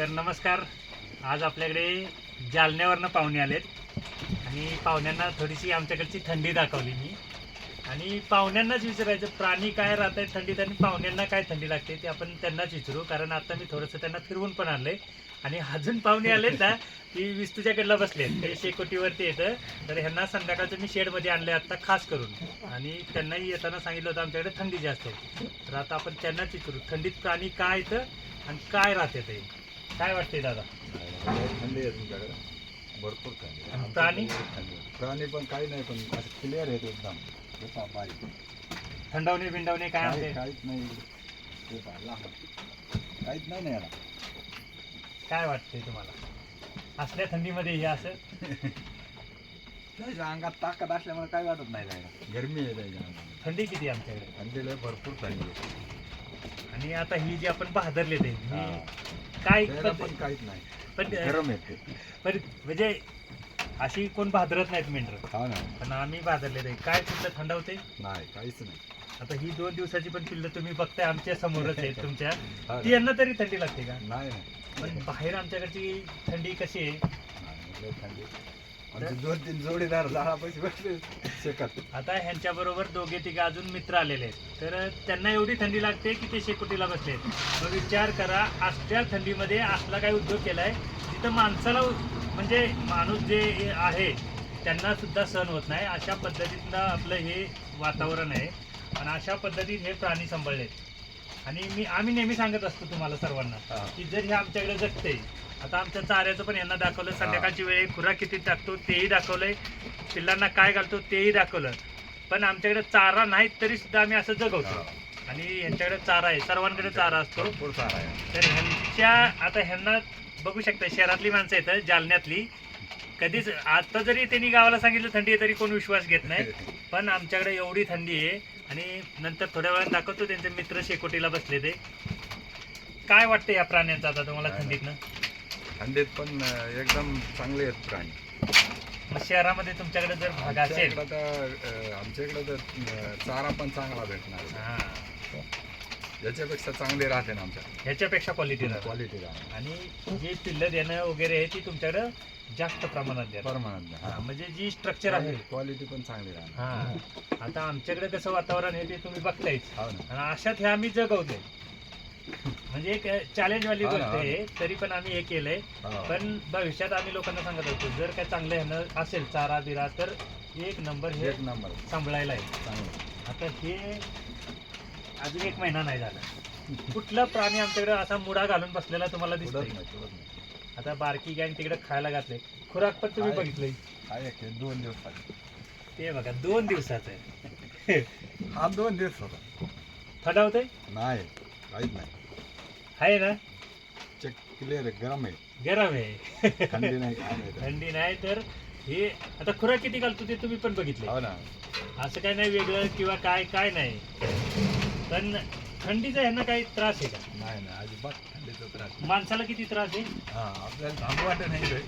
तर नमस्कार. आज आपल्याकडे जालन्यावरनं पाहुणे आलेत. आणि पाहुण्यांना थोडीशी आमच्याकडची थंडी दाखवली मी. आणि पाहुण्यांनाच विचारायचं प्राणी काय राहत आहेत थंडीत आणि पाहुण्यांना काय थंडी लागते ते आपण त्यांनाच विचारू. कारण आता मी थोडंसं त्यांना फिरवून पण आणलंय. आणि अजून पाहुणे आलेत ना ती विस्तूच्याकडला बसलेत. ते शेकोटीवरती येतं. तर ह्यांना संध्याकाळचं मी शेडमध्ये आणलंय आता खास करून. आणि त्यांनाही येताना सांगितलं होतं आमच्याकडे थंडी जास्त आहे. तर आता आपण त्यांनाच विचारू थंडीत प्राणी काय येतं आणि काय राहते ते? काय वाटते दादा? थंडी आहे तुमच्याकडे. भरपूर थंडी आहे. प्राणी? आमच्याकडे थंडी आहे. प्राणी पण काही नाही पण असं क्लिअर आहे एकदम. बारीक थंडवणे बिंडवणे काय काही- काहीच नाही. पहा लहान. काहीच नाही ना याला. काय वाटते तुम्हाला? असल्या थंडीमध्ये हे असं? त्याच्या अंगात ताकद असल्यामुळे काय वाटत नाही जायला. गरमी आहे त्याच्या अंगात थंडी किती आहे आमच्याकडे? थंडीला भरपूर थंडी आहे. आणि आता ही जी आपण बहादरले ते हा. ही. काय त्याला पद्धत- पण काहीच नाही. पण गरम येते पण म्हणजे अशी कोण बहादरत नाहीत मेंढर. हा ना. पण आम्ही बहादरले ते काय पिल्लं थंडवते? नाही काहीच नाही. आता ही दोन दिवसाची पण पिल्लं तुम्ही बघताय आमच्या समोरच आहे तुमच्या. हा. ना. ती यांना तरी थंडी लागते का? नाही नाही. पण बाहेर आमच्याकडची थंडी कशी आहे? नाही, लय थंडी. आमचे दोन तीन जोडीदार आता ह्यांच्या बरोबर दोघे तिघे अजून मित्र आलेले आहेत. तर त्यांना एवढी थंडी लागते की ते शेकोटीला बसले मग विचार करा असल्या थंडीमध्ये असला काही उद्योग केलाय? तिथं माणसाला म्हणजे माणूस जे आहे त्यांना सुद्धा सहन होत नाही. अशा पद्धतीनं आपलं हे वातावरण आहे. आणि अशा पद्धतीत हे प्राणी सांभाळलेत. आणि मी आम्ही नेहमी सांगत असतो तुम्हाला सर्वांना. की जर हे आमच्याकडे जगते आता आमच्या चाऱ्याचं पण यांना दाखवलं संध्याकाळची वेळ खुराक किती टाकतो तेही दाखवलंय पिल्लांना काय घालतो तेही दाखवलं. पण आमच्याकडे चारा नाही तरी सुद्धा आम्ही असं जगवतो. आणि यांच्याकडे चारा आहे सर्वांकडे चारा असतो. तर ह्यांच्या आता ह्यांना बघू शकता शहरातली माणसं येतं जालन्यातली. कधीच आता जरी त्यांनी गावाला सांगितलं थंडी आहे तरी कोण विश्वास घेत नाही. पण आमच्याकडे एवढी थंडी आहे आणि नंतर थोड्या वेळात दाखवतो त्यांचे मित्र शेकोटीला बसले ते. काय वाटतं या प्राण्यांचं आता तुम्हाला थंडीतनं? थंडीत पण एकदम चांगले आहेत प्राणी. मग शहरामध्ये तुमच्याकडे जर भाग आमच्या असेल इकडं तर अं, आमच्या इकडं तर अं, चारा पण चांगला भेटणार हा. याच्यापेक्षा चांगले राहते ना आमच्या. ह्याच्यापेक्षा क्वालिटी क्वालिटी राहते. आणि जे पिल्लं देणं वगैरे आहे ती तुमच्याकडं जास्त प्रमाणात द्या परमानंट हा, म्हणजे जी स्ट्रक्चर आहे. क्वालिटी पण चांगली राहणार. हा आता आमच्याकडे कसं वातावरण आहे ते तुम्ही बघतायच. हो ना. आणि अशात हे आम्ही जगवतोय. म्हणजे एक चॅलेंज वाली हा गोष्ट हा आहे तरी पण आम्ही हे केलंय. हो. पण भविष्यात आम्ही लोकांना सांगत होतो जर काय चांगलं ह्यानं असेल चारा बिरा तर एक नंबर हे एक नंबर. सांभाळायला आहे. चांगलं. आता हे अजून एक महिना नाही झाला. कुठला प्राणी आमच्याकडे असा मुडा घालून बसलेला तुम्हाला दिसतोय? नाही आता बारकी गँग तिकडे खायला घातले खुराक पण तुम्ही. बघितलंय. दोन दिवस. ते बघा दोन दिवसाचं आहे. हा दोन दिवस होता. थंडावतंय? नाही काहीच नाही. आहे ना? चेक क्लिअर आहे गरम आहे. गरम आहे. थंडी नाही. थंडी नाही तर हे आता खुराक किती घालतो ते तुम्ही पण बघितले हो ना. असं काय नाही वेगळं किंवा काय काय नाही. पण थंडीचा ह्यांना काही त्रास आहे का? नाही नाही अजिबात थंडीचा त्रास नाही. माणसाला किती त्रास आहे? हा आपल्याला थांबू वाटत नाही रे.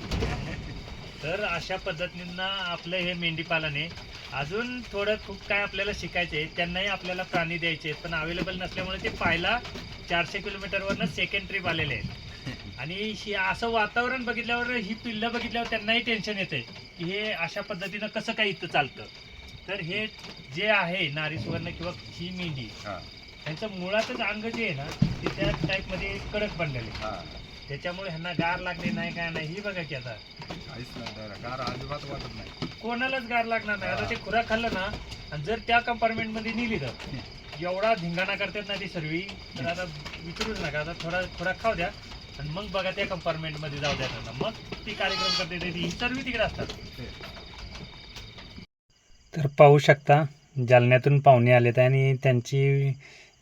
तर अशा पद्धतीनं आपलं हे मेंढीपालन आहे. अजून थोडं खूप काय आपल्याला शिकायचं आहे त्यांनाही आपल्याला प्राणी द्यायचे आहेत पण अवेलेबल नसल्यामुळे ते पाहायला चारशे किलोमीटरवरनं सेकंड ट्रिप आलेले आहेत. आणि ही असं वातावरण बघितल्यावर ही पिल्लं बघितल्यावर त्यांनाही टेन्शन येते की हे अशा पद्धतीनं कसं काय इथं चालतं? तर हे जे आहे नारी सुवर्ण किंवा ही मेंढी हा. ह्यांचं मुळातच अंग जे आहे ना ते त्या टाईपमध्ये कडक बनलेले हा. त्याच्यामुळे ह्यांना गार लागले नाही काय नाही ही बघा की आता. काहीच नाही त्याला गार अजिबात वाटत नाही. कोणालाच गार लागणार नाही. आता ते खुराक खाल्लं ना आणि जर त्या कंपार्टमेंटमध्ये नेली तर एवढा धिंगाणा करतात ना ती सर्वी तर आता विचारूच नका. आता थोडा खुराक खाऊ द्या. आणि मग बघा त्या कंपार्टमेंटमध्ये जाऊ द्या त्यांना. मग ती कार्यक्रम करते ते ही सर्वी तिकडे असतात. तर पाहू शकता जालन्यातून पाहुणे आलेत आणि त्यांची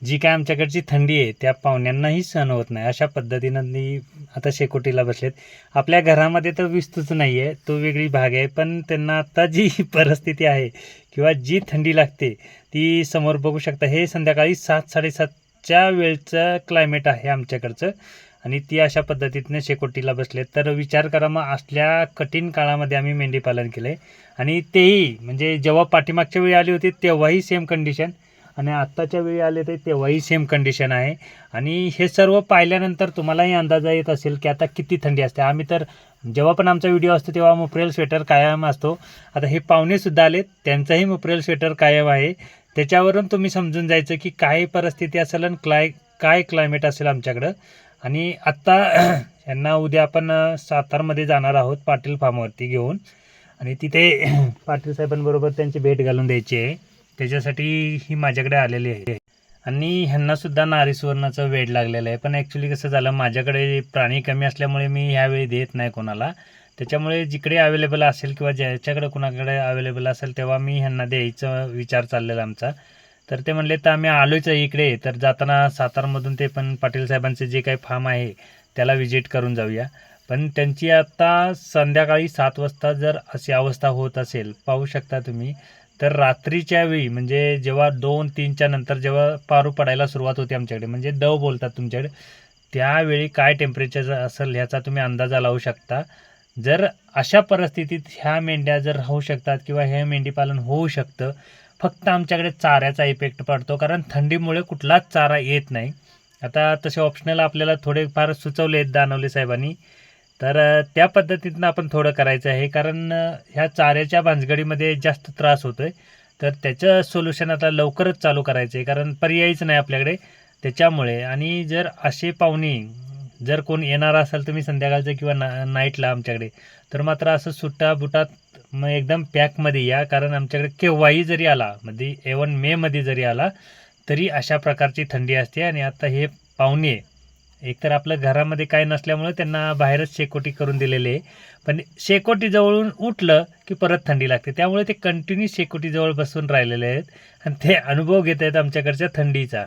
जी काय आमच्याकडची थंडी आहे त्या पाहुण्यांनाही सहन होत नाही. अशा पद्धतीनं ती आता शेकोटीला बसलेत. आपल्या घरामध्ये तर विस्तूच नाही आहे तो वेगळी भाग आहे पण त्यांना आता जी परिस्थिती आहे किंवा जी थंडी लागते ती समोर बघू शकता. हे संध्याकाळी सात साडेसातच्या वेळचं क्लायमेट आहे आमच्याकडचं. आणि ती अशा पद्धतीतनं शेकोटीला बसले तर विचार करा मग असल्या कठीण काळामध्ये आम्ही मेंढीपालन केलं आहे आणि तेही म्हणजे जेव्हा पाठीमागच्या वेळी आली होती तेव्हाही सेम कंडिशन आणि आत्ताच्या वेळी आले ते तेव्हाही सेम कंडिशन आहे. आणि हे सर्व पाहिल्यानंतर तुम्हालाही अंदाजा येत असेल की आता किती थंडी असते. आम्ही तर जेव्हा पण आमचा व्हिडिओ असतो तेव्हा मोप्रेल स्वेटर कायम असतो. आता हे पाहुणेसुद्धा आले त्यांचाही मोप्रेल स्वेटर कायम आहे. त्याच्यावरून तुम्ही समजून जायचं की काय परिस्थिती असेल आणि क्लाय काय क्लायमेट असेल आमच्याकडं. आणि आत्ता यांना उद्या आपण सातारमध्ये जाणार आहोत पाटील फार्मवरती घेऊन. आणि तिथे पाटील साहेबांबरोबर त्यांची भेट घालून द्यायची आहे. त्याच्यासाठी ही माझ्याकडे आलेली आहे. आणि ह्यांनासुद्धा नारी सुवर्णाचं वेड लागलेलं आहे. पण ॲक्च्युली कसं झालं माझ्याकडे प्राणी कमी असल्यामुळे मी ह्यावेळी देत नाही कोणाला. त्याच्यामुळे जिकडे अवेलेबल असेल किंवा ज्याच्याकडे कुणाकडे अवेलेबल असेल तेव्हा मी ह्यांना द्यायचा विचार चाललेला आमचा. तर ते म्हणले तर आम्ही आलोच आहे इकडे. तर जाताना सातारमधून ते पण पाटील साहेबांचे जे काही फार्म आहे त्याला व्हिजिट करून जाऊया. पण त्यांची आता संध्याकाळी सात वाजता जर अशी अवस्था होत असेल पाहू शकता तुम्ही तर रात्रीच्या वेळी म्हणजे जेव्हा दोन तीनच्या नंतर जेव्हा पारू पडायला सुरुवात होते आमच्याकडे म्हणजे दव बोलतात तुमच्याकडे त्यावेळी काय टेम्परेचर असेल ह्याचा तुम्ही अंदाजा लावू शकता. जर अशा परिस्थितीत ह्या मेंढ्या जर राहू शकतात किंवा हे मेंढीपालन होऊ शकतं फक्त आमच्याकडे चाऱ्याचा इफेक्ट पडतो कारण थंडीमुळे कुठलाच चारा येत नाही. आता तसे ऑप्शनल आपल्याला थोडेफार सुचवले आहेत दानवले साहेबांनी. तर त्या पद्धतीतनं आपण थोडं करायचं आहे कारण ह्या चाऱ्याच्या भानगडीमध्ये जास्त त्रास होतो आहे तर त्याचं सोल्युशन आता लवकरच चालू करायचं आहे कारण पर्यायच नाही आपल्याकडे त्याच्यामुळे. आणि जर असे पाहुणे जर कोण येणार असाल तुम्ही संध्याकाळचं किंवा ना नाईटला आमच्याकडे. तर मात्र असं सुट्टा बुटात मग एकदम पॅकमध्ये या कारण आमच्याकडे केव्हाही जरी आला म्हणजे एवन मेमध्ये जरी आला तरी अशा प्रकारची थंडी असते आणि आता हे पाहुणे एकतर आपलं घरामध्ये काय नसल्यामुळे त्यांना बाहेरच शेकोटी करून दिलेली आहे. पण शेकोटी जवळून उठलं की परत थंडी लागते. त्यामुळे ते कंटिन्यू शेकोटीजवळ बसून राहिलेले आहेत आणि ते अनुभव घेत आहेत आमच्याकडच्या थंडीचा.